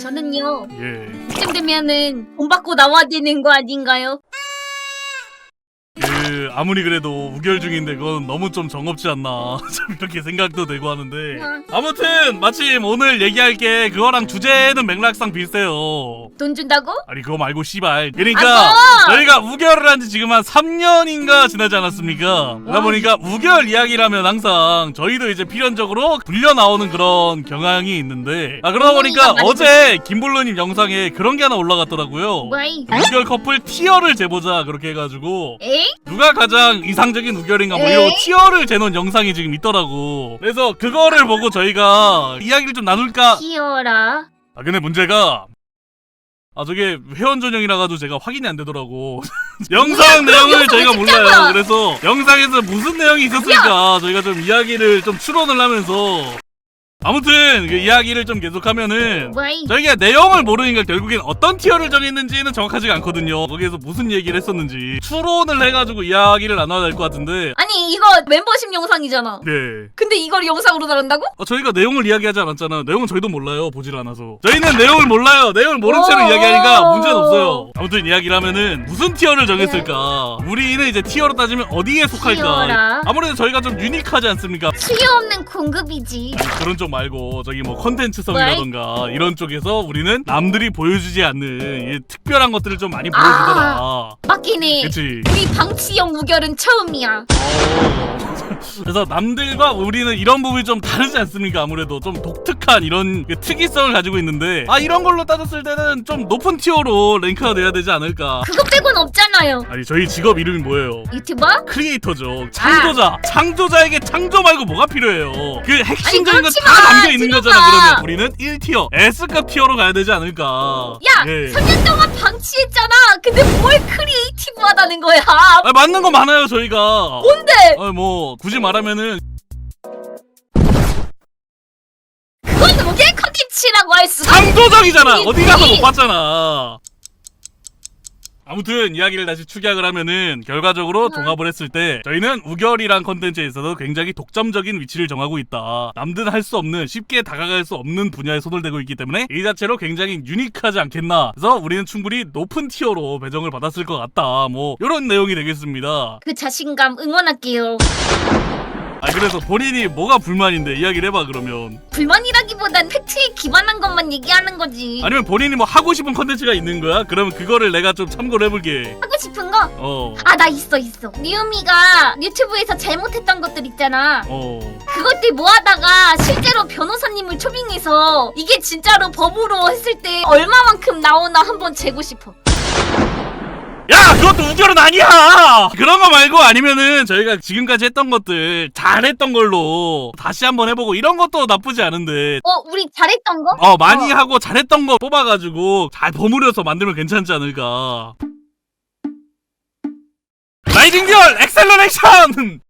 저는요 예. 이쯤 되면은 돈 받고 나와야 되는 거 아닌가요? 그 아무리 그래도 우결 중인데 그건 너무 좀 정없지 않나. 좀 이렇게 생각도 되고 하는데. 응. 아무튼 마침 오늘 얘기할 게. 그거랑 주제는 맥락상 비슷해요. 돈 준다고? 아니 그거 말고 씨발. 그러니까 아, 뭐! 저희가 우결을 한 지 지금 한 3년인가 지나지 않았습니까? 그러다 와, 보니까 우결 이야기라면 항상 저희도 이제 필연적으로 불려 나오는 그런 경향이 있는데. 아 그러다 보니까 많이 어제 김블루님 영상에 그런 게 하나 올라갔더라고요. 뭐이? 우결 커플 티어를 재보자. 그렇게 해가지고. 에이? 누가 가장 이상적인 우결인가 뭐? 이런 티어를 재놓은 영상이 지금 있더라고. 그래서 그거를 보고 저희가 이야기를 좀 나눌까? 키워라. 아 근데 문제가 아 저게 회원 전용이라 가지고 제가 확인이 안 되더라고. 영상 내용을 저희가 왜 몰라요! 그래서 영상에서 무슨 내용이 있었을까 저희가 좀 이야기를 좀 추론을 하면서 아무튼 그 이야기를 좀 계속하면은? 저희가 내용을 모르니까 결국엔 어떤 티어를 정했는지는 정확하지가 않거든요. 거기에서 무슨 얘기를 했었는지 추론을 해가지고 이야기를 나눠야 될 것 같은데. 아니 이거 멤버십 영상이잖아 네. 근데 이걸 영상으로 다룬다고? 어, 저희가 내용을 이야기하지 않았잖아. 내용은 저희도 몰라요. 보질 않아서. 저희는 내용을 몰라요. 내용을 모른 채로 오. 이야기하니까 문제는 없어요. 아무튼 이야기를 하면은 무슨 티어를 정했을까? 우리는 이제 티어로 따지면 어디에 속할까? 티어라. 아무래도 저희가 좀 유니크하지 않습니까? 수요 없는 공급이지 그런 쪽 말고 저기 뭐 컨텐츠성이라던가 이런 쪽에서 우리는 남들이 보여주지 않는 이 특별한 것들을 좀 많이 보여주더라. 맞긴 해 그치? 우리 방치형 우결은 처음이야 어. 그래서 남들과 우리는 이런 부분이 좀 다르지 않습니까? 아무래도 좀 독특한 이런 그 특이성을 가지고 있는데 아 이런 걸로 따졌을 때는 좀 높은 티어로 랭크가 돼야 되지 않을까? 그거 빼곤 없잖아요 아니 저희 직업 이름이 뭐예요? 유튜버? 크리에이터죠. 창조자. 창조자에게 창조 말고 뭐가 필요해요? 그 핵심적인 거 그렇지 다 마, 담겨 있는. 거잖아. 그러면 우리는 1티어, S급 티어로 가야 되지 않을까? 야! 예. 3년 동안 방치했잖아 근데 뭘 크리에이티브하다는 거야 아, 맞는 거 많아요 저희가. 뭔데? 아, 뭐 굳이 말하면은 그건 뭐게 컨텐츠라고 할 수가 창조적이잖아. 우리- 어디 가서 못 봤잖아. 아무튼 이야기를 다시 축약을 하면은 결과적으로 종합을 했을 때 저희는 우결이란 컨텐츠에 있어서 굉장히 독점적인 위치를 정하고 있다. 남들은 할 수 없는 쉽게 다가갈 수 없는 분야에 손을 대고 있기 때문에 이 자체로 굉장히 유니크하지 않겠나. 그래서 우리는 충분히 높은 티어로 배정을 받았을 것 같다. 뭐 이런 내용이 되겠습니다. 그 자신감 응원할게요 아 그래서 본인이 뭐가 불만인데 이야기를 해봐 그러면. 불만이라기보단 팩트에 기반한 것만 얘기하는 거지 아니면 본인이 뭐 하고 싶은 컨텐츠가 있는 거야? 그러면 그거를 내가 좀 참고를 해볼게. 하고 싶은 거? 어. 아나 있어 있어 리우미가 유튜브에서 잘못했던 것들 있잖아 어. 그것들 모아다가 실제로 변호사님을 초빙해서 이게 진짜로 법으로 했을 때 얼마만큼 나오나 한번 재고 싶어 우결은 아니야 그런 거 말고 아니면은 저희가 지금까지 했던 것들 잘했던 걸로 다시 한번 해보고 이런 것도 나쁘지 않은데 어 우리 잘했던 거? 어 많이 어. 하고 잘했던 거 뽑아가지고 잘 버무려서 만들면 괜찮지 않을까 나이팅듀얼 엑셀러레이션